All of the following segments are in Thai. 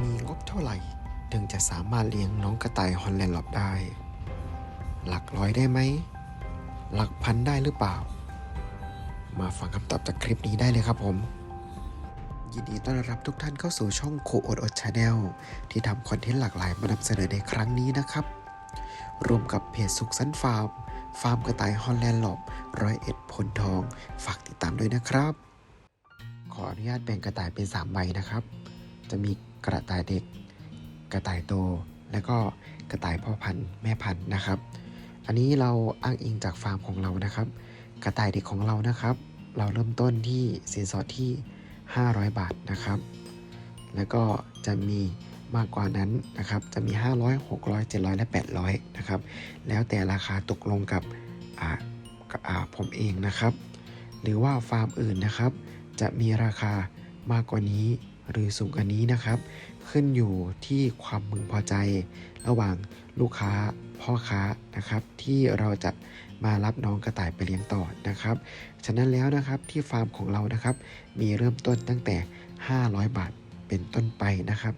มีงบเท่าไหร่ ถึงจะสามารถเลี้ยงน้องกระต่ายฮอลแลนด์หลอบได้ หลักร้อยได้ไหม หลักพันได้หรือเปล่า มาฟังคำตอบจากคลิปนี้ได้เลยครับผม ยินดีต้อนรับทุกท่านเข้าสู่ช่องโคโอดอดชาแนลที่ทำคอนเทนต์หลากหลายมานำเสนอในครั้งนี้นะครับ รวมกับเพจสุขสันต์ฟาร์ม ฟาร์มกระต่ายฮอลแลนด์หลบร้อยเอ็ดพลทอง ฝากติดตามด้วยนะครับ ขออนุญาตแบ่งกระต่ายเป็น3ใบนะครับ จะมีกระต่ายเด็ก กระต่ายโต และก็กระต่ายพ่อพันธุ์แม่พันธุ์นะครับ อันนี้เราอ้างอิงจากฟาร์มของเรานะครับ กระต่ายเด็กของเรานะครับ เราเริ่มต้นที่สินสอดที่ 500 บาทนะครับ แล้วก็จะมีมากกว่านั้นนะครับ จะมี 500 600 700 และ 800 นะครับ แล้วแต่ราคาตกลงกับผมเองนะครับ หรือว่าฟาร์มอื่นนะครับ จะมีราคามากกว่านี้ หรือสูงกว่านี้นะครับ ขึ้นอยู่ที่ความพึงพอใจ ระหว่างลูกค้าพ่อค้านะครับ ที่เราจะมารับน้องกระต่ายไปเลี้ยงต่อนะครับ ฉะนั้นแล้วนะครับที่ฟาร์มของเรานะครับ มีเริ่มต้นตั้งแต่ 500 บาทเป็นต้นไปนะครับ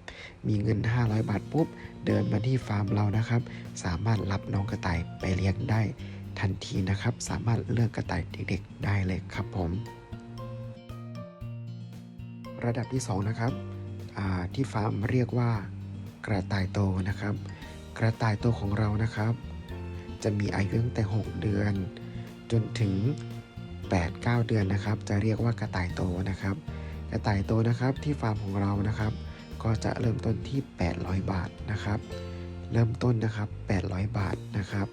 มีเงิน 500 บาทปุ๊บ เดินมาที่ฟาร์มเรานะครับ สามารถรับน้องกระต่ายไปเลี้ยงได้ทันทีนะครับ สามารถเลือกกระต่ายเด็กๆได้เลยครับผม ระดับที่ 2 นะครับที่ฟาร์มเรียกว่ากระต่ายโตนะครับ กระต่ายโตของเรานะครับ จะมีอายุตั้งแต่ 6 เดือน จนถึง 8-9 เดือนนะครับ จะเรียกว่ากระต่ายโตนะครับ กระต่ายโตนะครับที่ฟาร์มของเรานะครับ ก็จะเริ่มต้นที่ 800 บาทนะครับ เริ่มต้นนะครับ 800 บาทนะครับ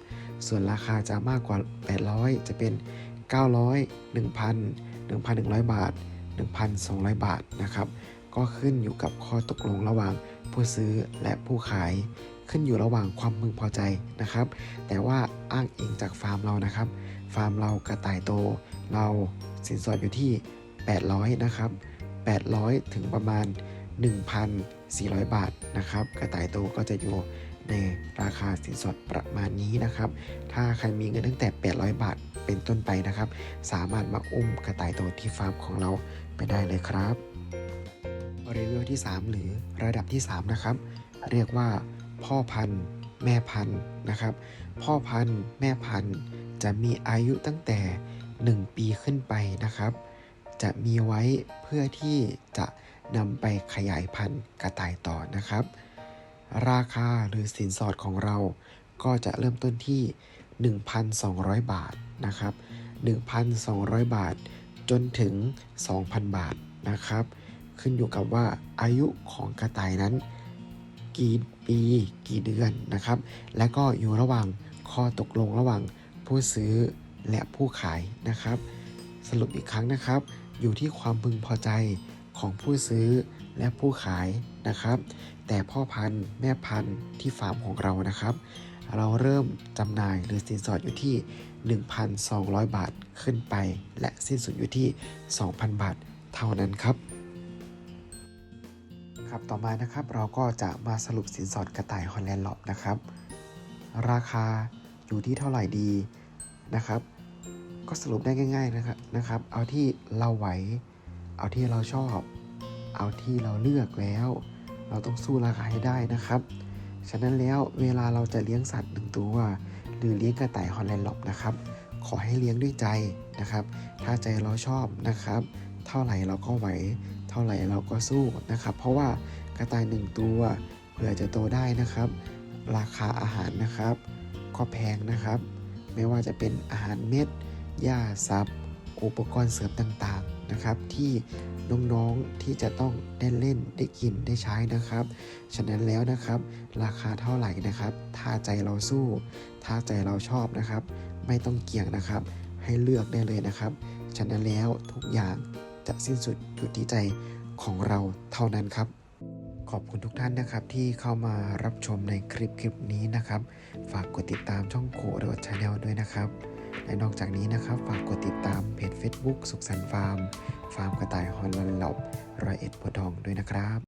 ส่วนราคาจะมากกว่า 800 จะเป็น 900 1,000 1,100 บาท 1,200 บาทนะครับ ก็ขึ้นอยู่กับข้อตกลงระหว่างผู้ซื้อและผู้ขาย ขึ้นอยู่ระหว่างความพึงพอใจนะครับ แต่ว่าอ้างอิงจากฟาร์มเรานะครับ ฟาร์มเรากระต่ายโต เราสินสอดอยู่ที่ 800 นะครับ 800 ถึงประมาณ 1,400 บาทนะครับ กระต่ายโตก็จะอยู่ ในราคาสินสอดประมาณนี้นะครับ ถ้าใครมีเงินตั้งแต่ 800 บาทเป็นต้นไปนะครับ สามารถมาอุ้มกระต่ายโตที่ฟาร์มของเราไปได้เลยครับรีวิวที่ 3 หรือระดับที่ 3 นะครับ เรียกว่าพ่อพันธุ์แม่พันธุ์นะครับ พ่อพันธุ์แม่พันธุ์จะมีอายุตั้งแต่ 1 ปีขึ้นไปนะครับ จะมีไว้เพื่อที่จะนำไปขยายพันธุ์กระต่ายต่อนะครับ ราคาหรือสินสอดของเราก็จะเริ่มต้นที่ 1,200 บาทนะครับ 1,200 บาทจนถึง 2,000 บาทนะครับ ขึ้นอยู่กับว่าอายุของกระต่ายนั้น กี่ปีกี่เดือนนะครับ และก็อยู่ระหว่างข้อตกลงระหว่างผู้ซื้อและผู้ขายนะครับ สรุปอีกครั้งนะครับ อยู่ที่ความพึงพอใจ ของผู้ซื้อและผู้ขายนะครับ แต่พ่อพันธุ์แม่พันธุ์ที่ฟาร์มของเรานะครับ เราเริ่มจำหน่ายหรือสินสอดอยู่ที่ 1,200 บาทขึ้นไป และสิ้นสุดอยู่ที่ 2,000 บาทเท่านั้นครับครับต่อมานะครับเราก็จะมาสรุปสินสอดกระต่ายฮอลแลนด์หลอบนะครับ ราคาอยู่ที่เท่าไหร่ดีนะครับ ก็สรุปได้ง่ายๆนะครับนะครับ เอาที่เราไหว เอาที่เราชอบ เอาที่เราเลือกแล้ว เราต้องสู้ราคาให้ได้นะครับ ฉะนั้นแล้วเวลาเราจะเลี้ยงสัตว์หนึ่งตัวหรือเลี้ยงกระต่ายฮอลแลนด์หลอบนะครับ ขอให้เลี้ยงด้วยใจนะครับ ถ้าใจเราชอบนะครับ เท่าไหร่เราก็ไหว เท่าไหร่เราก็สู้นะครับ เพราะว่ากระต่ายหนึ่งตัวเผื่อจะโตได้นะครับ ราคาอาหารนะครับ ก็แพงนะครับ ไม่ว่าจะเป็นอาหารเม็ดหญ้าซับ อุปกรณ์เสริมต่างๆนะครับ ที่น้องๆที่จะต้องได้เล่นได้กินได้ใช้นะครับ ฉะนั้นแล้วนะครับ ราคาเท่าไหร่นะครับ ถ้าใจเราสู้ ถ้าใจเราชอบนะครับ ไม่ต้องเกี่ยงนะครับ ให้เลือกได้เลยนะครับ ฉะนั้นแล้วทุกอย่างจะสิ้นสุดอยู่ที่ใจของเราเท่านั้นครับ อบคุณทุกท่านนะครับ ที่เข้ามารับชมในคลิปคลิปนี้นะครับ ฝากกดติดตามช่องโคโรดชาแนลด้วยนะครับ และนอกจากนี้นะครับ ฝากกดติดตามเพจ Facebook สุขสันต์ฟาร์ม ฟาร์มกระต่ายฮอลแลนหลบรอยเอ็ดโพทองด้วยนะครับ